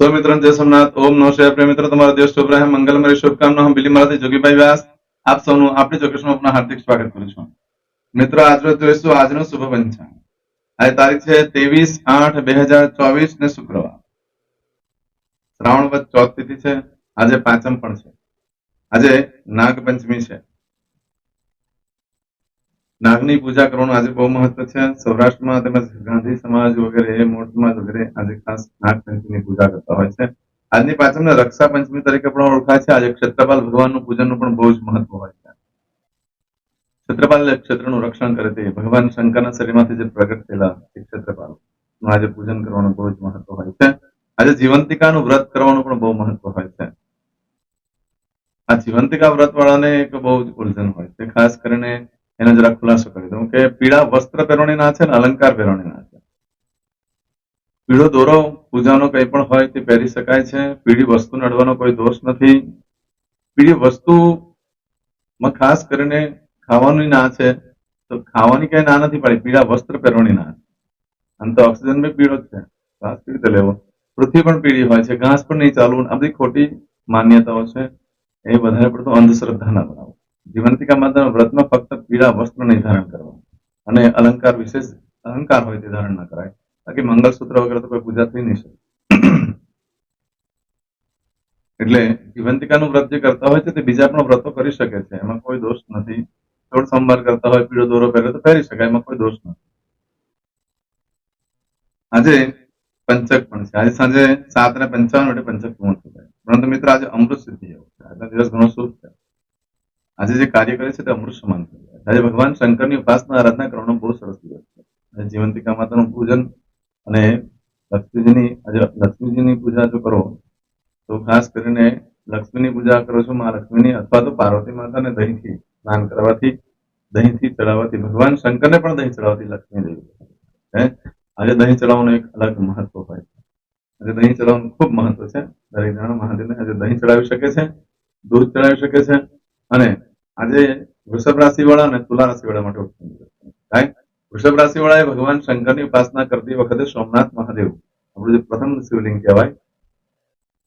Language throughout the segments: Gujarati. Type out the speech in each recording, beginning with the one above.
તો મિત્રો જય સોમનાથ. ઓમ નો પ્રિય મિત્રો, તમારો દિવસ શુભ રહે મંગલમય શુભકામના. હું બિલીમારાથી જોગીભાઈ વ્યાસ. આપ સૌનું આપણી જોકેશમાં આપનું હાર્દિક સ્વાગત કરું છું. મિત્રો, આજનો જોઈશું આજનો શુભ પંચાંગ. આજે તારીખ છે ત્રેવીસ આઠ બે હજાર ચોવીસ ને શુક્રવાર. શ્રાવણ વધ ચોથ તિથિ છે. આજે પાંચમ પણ છે. આજે નાગપંચમી છે. નાગની પૂજા કરવાનું આજે બહુ મહત્વ છે. સૌરાષ્ટ્રમાં તેમજ ગાંધી સમાજ વગેરે મોટ સમાજ વગેરે આજે ખાસ નાગપંચમીની પૂજા કરતા હોય છે. આજની પાંચમને રક્ષા પંચમી તરીકે પણ ઓળખાય છે. આજે ક્ષેત્રપાલ ભગવાનનું પૂજનનું પણ બહુ જ મહત્વ હોય છે. ક્ષેત્રપાલ ક્ષેત્રનું રક્ષણ કરે તે. ભગવાન શંકરના શરીરમાંથી જે પ્રગટ થયેલા એ ક્ષેત્રપાલ આજે પૂજન કરવાનું બહુ જ મહત્વ હોય છે. આજે જીવંતિકાનું વ્રત કરવાનું પણ બહુ મહત્વ હોય છે. આ જીવંતિકા વ્રત વાળાને એક બહુ જ ઉલઝન હોય છે. ખાસ કરીને એનો જરા ખુલાસો કરી દઉં કે પીળા વસ્ત્ર પહેરવાની ના છે ને અલંકાર પહેરવાની ના છે. પીળો દોરો, પૂજાનો કંઈ પણ હોય તે પહેરી શકાય છે. પીળી વસ્તુ નડવાનો કોઈ દોષ નથી. પીળી વસ્તુમાં ખાસ કરીને ખાવાની ના છે, તો ખાવાની કઈ ના નથી પડી. પીળા વસ્ત્ર પહેરવાની ના છે. આમ તો ઓક્સિજન બી પીળો જ છે. ઘાસ કેવી લેવો? પૃથ્વી પણ પીળી હોય છે. ઘાસ પણ નહીં ચાલવું. આ બધી ખોટી માન્યતાઓ છે. એ વધારે પડતું અંધશ્રદ્ધા ના બનાવો. જીવંતિકા માતાના વ્રતમાં ફક્ત પીળા વસ્ત્ર નહીં ધારણ કરવા. અને અલંકાર વિશેષ અહંકાર હોય તે ધારણ ન કરાય. બાકી મંગળસૂત્ર વગેરે તો કોઈ પૂજા થઈ નહીં શકે. એટલે જીવંતિકાનું વ્રત જે કરતા હોય છે તે બીજા પણ વ્રતો કરી શકે છે. એમાં કોઈ દોષ નથી. થોડ સંભાર કરતા હોય, પીળો દોરો પહેરે તો પહેરી શકાય. એમાં કોઈ દોષ નથી. આજે પંચક પણ છે. આજે સાંજે સાત ને પંચાવન માટે પંચક પૂર્ણ થઈ જાય. પરંતુ મિત્ર, આજે અમૃત સિદ્ધિ છે. આજના દિવસ ઘણો શુભ છે. આજે જે કાર્ય કરે છે તે અમૃત સમાન જાય આજે ભગવાન શંકરની ઉપાસના, આરાધના કરવાનો બહુ સરસ દિવસ છે. આજે જીવંતિકા માતાનું પૂજન અને લક્ષ્મીજીની, આજે લક્ષ્મીજીની પૂજા જો કરો, તો ખાસ કરીને લક્ષ્મીની પૂજા કરો છો, મા લક્ષ્મીની અથવા તો પાર્વતી માતાને દહીંથી સ્નાન કરવાથી, દહીંથી ચડાવવાથી, ભગવાન શંકરને પણ દહીં ચડાવવાથી લક્ષ્મી દેવી હે? આજે દહીં ચડાવવાનું એક અલગ મહત્વ હોય છે. આજે દહીં ચડાવવાનું ખૂબ મહત્વ છે. દરેક જણા મહાદેવને આજે દહીં ચડાવી શકે છે, દૂધ ચડાવી શકે છે અને આજે વૃષભ રાશિ વાળા અને તુલા રાશિ વાળા માટે દિવસ વૃષભ રાશિ વાળાએ ભગવાન શંકરની ઉપાસના કરતી વખતે સોમનાથ મહાદેવ, આપણું જે પ્રથમ શિવલિંગ કહેવાય,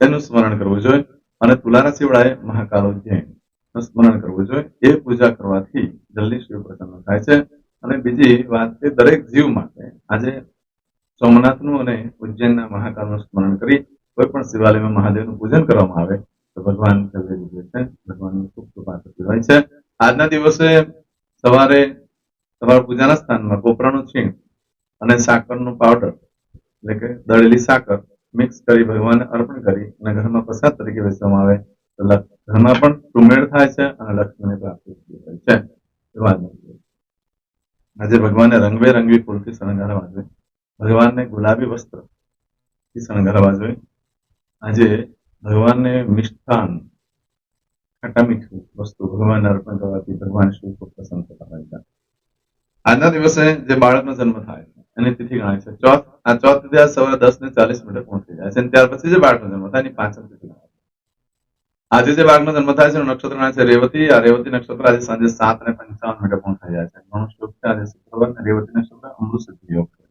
તેનું સ્મરણ કરવું જોઈએ અને તુલા રાશિ વાળાએ મહાકાલ જૈનનું સ્મરણ કરવું જોઈએ. એ પૂજા કરવાથી જલ્દી શિવ પ્રસન્ન થાય છે. અને બીજી વાત કે દરેક જીવ માટે આજે સોમનાથનું અને ઉજ્જૈનના મહાકાલનું સ્મરણ કરી કોઈ પણ શિવાલયમાં મહાદેવનું પૂજન કરવામાં આવે તો ભગવાન કરી વિજય છે, ભગવાનની ખૂબ કૃપા થતી હોય છે. આજના દિવસે સવારે સવાર પૂજાના સ્થાનમાં કોપરાનું છીણ અને સાકરનું પાવડર, એટલે કે દળેલી સાકર, મિક્સ કરી ભગવાનને અર્પણ કરી અને ઘરમાં પ્રસાદ તરીકે વેચવામાં આવે, તો ઘરમાં પણ સુમેળ થાય છે અને લક્ષ્મીની પ્રાપ્તિ હોય છે. આજે ભગવાનને રંગબેરંગી ફૂલથી શણગારવા જોઈએ ભગવાનને ગુલાબી વસ્ત્રથી શણગારવા જોઈએ આજે ભગવાનને મિષ્ટાન ખટા મીઠું વસ્તુ ભગવાન અર્પણ કરવાથી ભગવાન શિવ ખૂબ પ્રસન્ન થતા હોય છે. આજના દિવસે જે બાળકનો જન્મ થાય છે, એની તિથિ ગણાય છે. ચોથ, આ ચોથ તિથિ સવારે દસ ને ચાલીસ મિનિટે પહોંચી જાય છે. ત્યાર પછી જે બાળકનો જન્મ થાય, એની પાંચમ તિથિ ગણાય છે. આજે જે બાળકનો જન્મ થાય છે, એનું નક્ષત્ર ગણાય છે રેવતી. આ રેવતી નક્ષત્ર આજે સાંજે સાત ને પંચાવન મિનિટે પહોંચાઈ જાય છે. ઘણું શુભ છે આજે શુક્રવાર રેવતી નક્ષત્ર અમૃત સિદ્ધિ યોગ છે.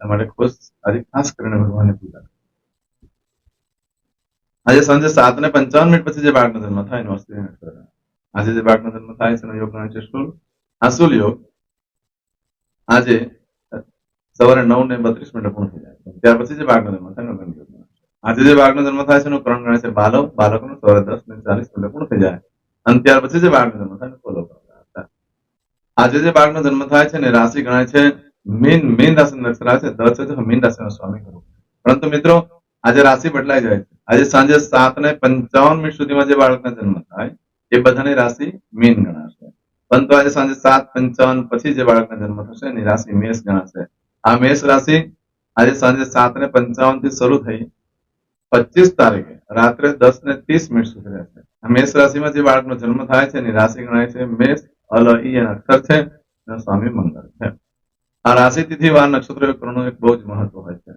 માટે ખુશ, આજે ખાસ કરીને ભગવાનની પૂજા. આજે સાંજે સાત ને પંચાવન મિનિટ પછી જે બાળકનો જન્મ થાય એનું આજે જે બાળકનો જન્મ થાય છે યોગ ગણાય છે શુલ આસુલ યોગ આજે સવારે નવ ને બત્રીસ મિનિટ પૂર્ણ થઈ જાય. છે ત્યાર પછી જે બાળકનો જન્મ થાય ગણ યોગ આજે જે બાળકનો જન્મ થાય છે એનું કરણ ગણાય છે બાલક, બાળકનો સવારે દસ ને ચાલીસ મિનિટ પૂર્ણ થઈ જાય. અને ત્યાર પછી જે બાળકનો જન્મ થાય ફોલો. આજે જે બાળકનો જન્મ થાય છે ને રાશિ ગણાય છે. મીન મીન રાશિ નક્ષત્ર આવે છે દસ છે મીન રાશિનો સ્વામી કરું પરંતુ મિત્રો આજે રાશિ બદલાઈ જાય છે. આજે સાંજે સાત ને પંચાવન મિનિટ સુધીમાં જે બાળકના જન્મ થાય, એ બધાની રાશિ મીન ગણાશે. પરંતુ આજે સાંજે સાત પંચાવન પછી જે બાળકના જન્મ થશે, એની રાશિ મેષ ગણાશે. આ મેષ રાશિ આજે સાંજે સાત ને પંચાવનથી શરૂ થઈ પચીસ તારીખે રાત્રે દસ ને ત્રીસ મિનિટ સુધી રહેશે. મેષ રાશિમાં જે બાળકનો જન્મ થાય છે, એની રાશિ ગણાય છે મેષ, અલ, ઈ અક્ષર છે સ્વામી મંગળ છે. આ રાશિ તિથિ વાર નક્ષત્ર એક બહુ જ મહત્વ હોય છે.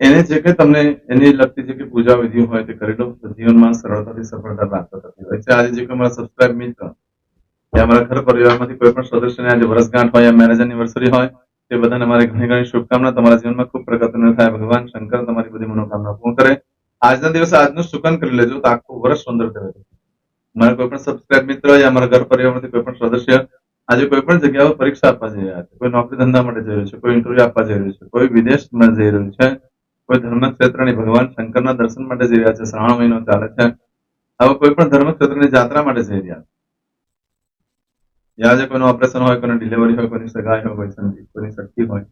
એને જે કે તમને એની લગતી જે કે પૂજા વિધિ હોય તે કરી લો. જીવનમાં સરળતાથી સફળતા પ્રાપ્ત થતી હોય છે. આજે જે કે અમારા સબસ્ક્રાઇબ મિત્ર કે અમારા ઘર પરિવારમાંથી કોઈ પણ સદસ્યને આજે વર્ષગાંઠ હોય મેરેજ એનિવર્સરી હોય, તે બધાને અમારી ઘણી ઘણી શુભકામના. તમારા જીવનમાં ખૂબ પ્રગતિ થાય. ભગવાન શંકર તમારી બધી મનોકામના પૂર્ણ કરે. આજના દિવસે આજનું સુકન કરી લેજો. તો આખું વર્ષ સુંદર થયું મારા કોઈ પણ સબસ્ક્રાઇબ મિત્ર યા મારા ઘર પરિવારમાંથી કોઈ પણ સદસ્ય આજે કોઈ પણ જગ્યાઓ પરીક્ષા આપવા જઈ રહ્યા છે. કોઈ નોકરી ધંધા માટે જઈ રહ્યું છે. કોઈ ઇન્ટરવ્યુ આપવા જઈ રહ્યું છે. કોઈ વિદેશમાં જઈ રહ્યું છે. કોઈ ધર્મ ક્ષેત્રની ભગવાન શંકરના દર્શન માટે જઈ રહ્યા છે, શ્રાવણ મહિનો ચાલે છે. હવે કોઈ પણ ધર્મ ક્ષેત્રની જાત્રા માટે જઈ રહ્યા છે. યા આજે કોઈનું ઓપરેશન હોય, કોઈની ડિલિવરી હોય, કોઈની સગાઈ હોય કોઈ સંધિ કોઈની શક્તિ હોય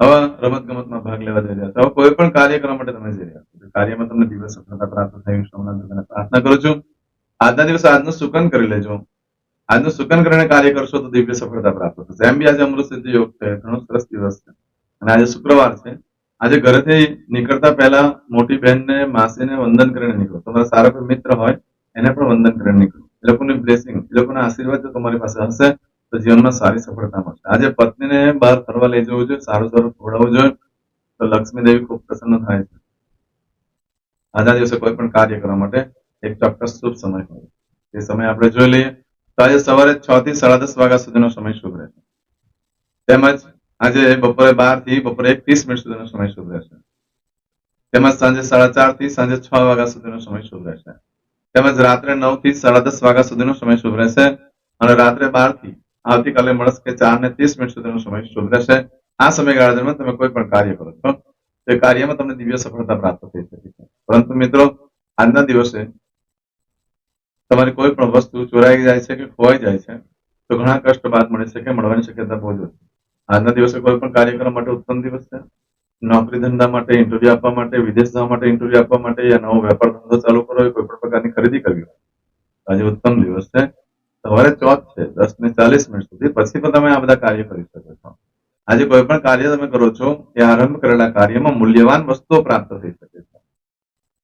હવે રમત ગમતમાં ભાગ લેવા જઈ રહ્યા છો. હવે કોઈ પણ કાર્ય કરવા માટે તમે જઈ રહ્યા છો. કાર્યમાં તમને દિવસ સફળતા પ્રાપ્ત થાય એવી પ્રાર્થના કરું છું. આજના દિવસે આજનું સુકન કરી લેજો. આજનું સુકન કરીને કાર્ય કરશો તો દિવ્ય સફળતા પ્રાપ્ત થશે. એમ બી આજે અમૃત સિદ્ધિ યોગ છે, ઘણો સરસ દિવસ છે. અને આજે શુક્રવાર છે. આજે ઘરેથી નીકળતા પહેલા મોટી બહેનને, માસીને વંદન કરીને નીકળો. તમારા સારા કોઈ મિત્ર હોય, એને પણ વંદન કરીને નીકળો. એ લોકોની બ્લેસિંગ એ લોકોના આશીર્વાદ જો તમારી પાસે હશે, તો જીવનમાં સારી સફળતા મળશે. આજે પત્નીને બહાર ફરવા લઈ જવું જોઈએ, સારું સારું ખવડાવવું જોઈએ, તો લક્ષ્મી દેવી ખૂબ પ્રસન્ન થાય છે. આજના દિવસે કોઈ પણ કાર્ય કરવા માટે એક ચોક્કસ શુભ સમય હોય. એ સમય આપણે જોઈ લઈએ. તો આજે સવારે છ થી સાડા દસ વાગ્યા સુધીનો સમય શુભ રહેશે. તેમજ આજે બપોરે બારથી બપોરે ત્રીસ મિનિટ સુધીનો સમય શુભ રહેશે. તેમજ સાંજે સાડા ચારથી સાંજે છ વાગ્યા સુધીનો સમય શુભ રહેશે. તેમજ રાત્રે નવથી સાડા દસ વાગ્યા સુધીનો સમય શુભ રહેશે અને રાત્રે બારથી આવતીકાલે મળસ કે ચાર ને ત્રીસ મિનિટ સુધીનો સમય શુભ રહેશે. આ સમયગાળા દરમિયાન તમે કોઈ પણ કાર્ય કરો છો, તે કાર્યમાં તમને દિવ્ય સફળતા પ્રાપ્ત થઈ શકે છે. પરંતુ મિત્રો, આજના દિવસે તમારી કોઈ પણ વસ્તુ ચોરાઈ જાય છે કે ખોવાઈ જાય છે, તો ઘણા કષ્ટ બાદ મળી શકે મળવાની શક્યતા બહુ જ ઓછી આજના દિવસે કોઈ પણ કાર્યક્રમ માટે ઉત્તમ દિવસ છે? નોકરી ધંધા માટે ઇન્ટરવ્યુ આપવા માટે, વિદેશ જવા માટે ઇન્ટરવ્યુ આપવા માટે યા નવો વેપાર ધંધો ચાલુ કરવો કોઈ પણ પ્રકારની ખરીદી કરવી હોય? આજે ઉત્તમ દિવસ છે. સવારે ચોથ છે, દસ ને ચાલીસ મિનિટ સુધી. પછી પણ તમે આ બધા કાર્ય કરી શકો છો. આજે કોઈ પણ કાર્ય તમે કરો છો, એ આરંભ કરેલા કાર્યમાં મૂલ્યવાન વસ્તુઓ પ્રાપ્ત થઈ શકે છે.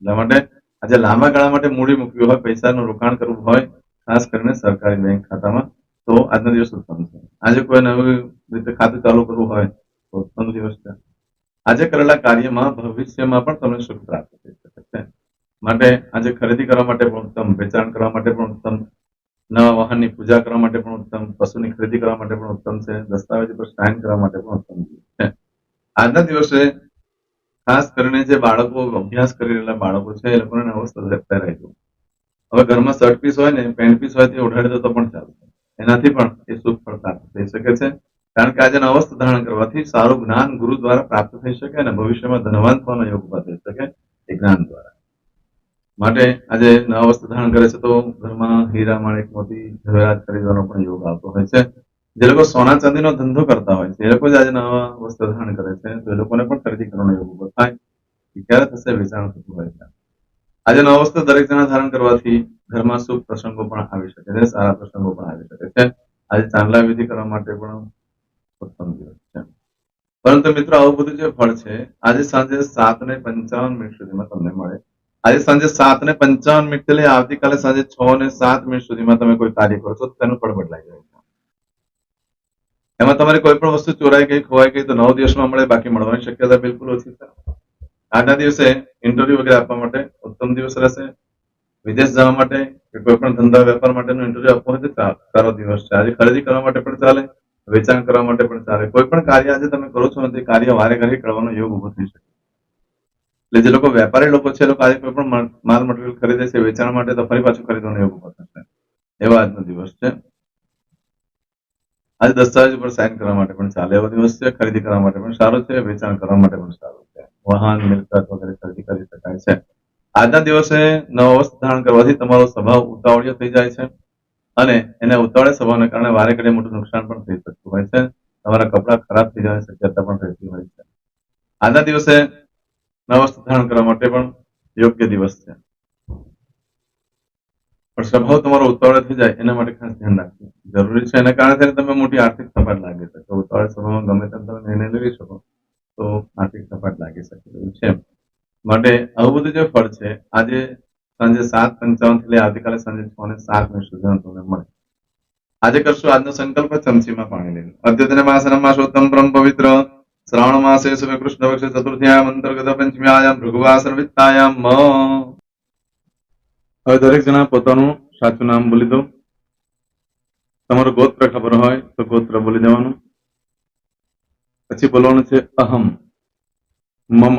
એટલા માટે આજે લાંબા ગાળા માટે મૂડી મૂકવી હોય, પૈસાનું રોકાણ કરવું હોય, ખાસ કરીને સરકારી બેંક ખાતામાં તો આજનો દિવસ ઉત્તમ છે. આજે કોઈ નવી રીતે ખાતું ચાલુ કરવું હોય તો ઉત્તમ દિવસ છે. આજે કરેલા કાર્યમાં ભવિષ્યમાં પણ તમને સુખ પ્રાપ્ત થઈ શકે છે. માટે આજે ખરીદી કરવા માટે પણ ઉત્તમ, વેચાણ કરવા માટે પણ ઉત્તમ, નવા વાહનની પૂજા કરવા માટે પણ ઉત્તમ, પશુની ખરીદી કરવા માટે પણ ઉત્તમ છે, દસ્તાવેજ પર સાઇન કરવા માટે પણ ઉત્તમ છે. આજના દિવસે ખાસ કરીને જે બાળકો, અભ્યાસ કરી રહેલા બાળકો છે, એ લોકોને અવસ્થા રહેતા રહેજો હવે ઘરમાં શર્ટ પીસ હોય ને, પેન્ટ પીસ હોય તે ઓઢાડી દો તો પણ ચાલશે એનાથી પણ એ સુખ ફળ થઈ શકે છે. કારણ કે આજે અવસ્થ ધારણ કરવાથી સારું જ્ઞાન ગુરુ દ્વારા પ્રાપ્ત થઈ શકે અને ભવિષ્યમાં ધનવાન થવાનો યોગ ઊભા થઈ શકે એ જ્ઞાન દ્વારા. માટે આજે વસ્ત્ર ધારણ કરે છે તો ઘરમાં હીરા માણેક મોતી ઝવેરાત ખરીદવાનો પણ યોગ આવતો હોય છે. જે લોકો સોના ચાંદીનો ધંધો કરતા હોય છે, એ લોકો જ આજે નવા વસ્ત્ર ધારણ કરે છે, તો એ લોકોને પણ ખરીદી કરવાનો યોગ ઊભો થાય. ક્યારે થશે વેચાણ થતું હોય છે. આજે નવા વસ્ત્ર દરેક જણા ધારણ કરવાથી ઘરમાં શુભ પ્રસંગો પણ આવી શકે છે, સારા પ્રસંગો પણ આવી શકે છે. આજે ચાંદલા વિધિ કરવા માટે પણ ઉત્તમ દિવસ છે. પરંતુ મિત્રો, આવું બધું જે ફળ છે, આજે સાંજે સાત ને પંચાવન મિનિટ સુધીમાં તમને મળે. આજે સાંજે સાત ને પંચાવન મિનિટ લઈ આવતીકાલે સાંજે છ ને સાત મિનિટ સુધીમાં તમે કોઈ કાર્ય કરો છો, તેનું ફળ બદલાઈ જાય છે. એમાં તમારી કોઈ પણ વસ્તુ ચોરાઈ ગઈ, ખોવાઈ ગઈ, તો નવ દિવસમાં મળે, બાકી મળવાની શક્યતા બિલકુલ ઓછી છે. આજના દિવસે ઇન્ટરવ્યુ વગેરે આપવા માટે ઉત્તમ દિવસ રહેશે. વિદેશ જવા માટે કોઈ પણ ધંધા વેપાર માટેનો ઇન્ટરવ્યુ આપવો હોય સારો દિવસ છે. આજે ખરીદી કરવા માટે પણ ચાલે, વેચાણ કરવા માટે પણ ચાલે. કોઈ પણ કાર્ય આજે તમે કરો છો તે કાર્ય વારે ઘરે કરવાનો યોગ ઊભો થઈ શકે. એટલે જે લોકો વેપારી લોકો છે લોકો આજે કોઈ પણ માલ- માલ મટીરિયલ ખરીદે છે, વેચાણ માટે તો ફરી પાછું ખરીદવાનો યોગ ઊભો થશે. એવા આજનો દિવસ છે. આજે દસ્તાવેજ ઉપર સાઇન કરવા માટે પણ ચાલે, એવો દિવસ છે. ખરીદી કરવા માટે પણ સારો છે, વેચાણ કરવા માટે પણ સારો છે. વાહન, મિલકત વગેરે ખરીદી કરી શકાય છે. આજના દિવસે નવો વસ્ત્ર ધારણ કરવાથી તમારો સ્વભાવ ઉતાવળિયો થઈ જાય છે અને એના ઉતાવળે સ્વભાવને કારણે વારે ઘડીએ મોટું નુકસાન પણ થઈ શકતું હોય છે. તમારા કપડાં ખરાબ થઈ જવાની શક્યતા પણ રહેતી હોય છે. આજના દિવસે નવ વસ્ત્ર ધારણ કરવા માટે પણ યોગ્ય દિવસ છે. પણ સ્વભાવ તમારો ઉતાવળે થઈ જાય એના માટે ખાસ ધ્યાન રાખવું જરૂરી છે. એના કારણે તમે મોટી આર્થિક સપાટ લાગી શકો ઉતાવળે સ્વભાવમાં ગમે તેમ તમે નિર્ણય લઈ શકો તો આર્થિક સપાટ લાગી શકે એવું છે માટે આવું બધું જે ફળ છે, આજે સાંજે સાત પંચાવનથી લઈ આવતીકાલે સાંજે છ ને સાત મિનિટ સુધીમાં તમને મળે. આજે કરશું આજનો સંકલ્પ ચમચીમાં પાણી લેવું અદ્યતન માસનમ માસોત્તમ પરમ પવિત્ર શ્રાવણ માસે શુભ કૃષ્ણ પક્ષ ચતુર્થીયામ, અંતર્ગત પંચમ્યાયામ, ભૃગુવાસર વિત્તાયામ. હવે દરેક જણા પોતાનું સાચું નામ બોલી દો. તમારું ગોત્ર ખબર હોય તો ગોત્ર બોલી દેવાનું. પછી બોલવાનું છે અહમ, મમ.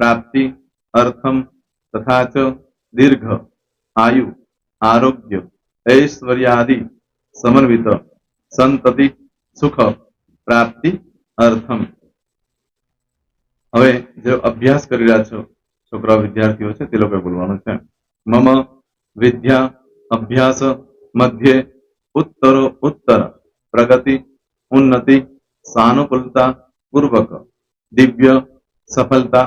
પ્રાપ્તિ અર્થમ તથા ચ દીર્ઘ આયુ આરોગ્ય ઐશ્વર્યાદિ સમન્વિત સંતતિ સુખ પ્રાપ્તિ અર્થમ હવે જે અભ્યાસ કરી રહ્યા છો, છોકરા વિદ્યાર્થીઓ છે, તે લોકોએ બોલવાનું છે. મમ વિદ્યા અભ્યાસ મધ્યે ઉત્તરો ઉત્તર, પ્રગતિ, ઉન્નતિ સાનુકૂલતા પૂર્વક, દિવ્ય, સફળતા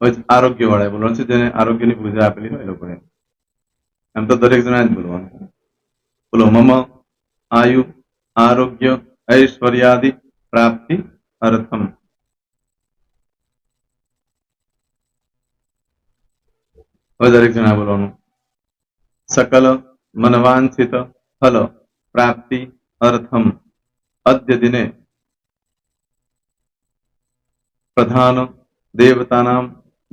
હવે આરોગ્ય વાળા બોલવાનું છે જેને આરોગ્યની પૂજા આપેલી હોય એ લોકોએ એમ તો દરેક જણા જ બોલવાનું છે બોલો મમ આયુ આરોગ્ય ઐશ્વર્યાદિ પ્રાપ્તિ અર્થમ હવે દરેક જણા બોલવાનું સકલ મનવાંછિત ફલ પ્રાપ્તિ અર્થમ અદ્ય દિને પ્રધાન દેવતાનામ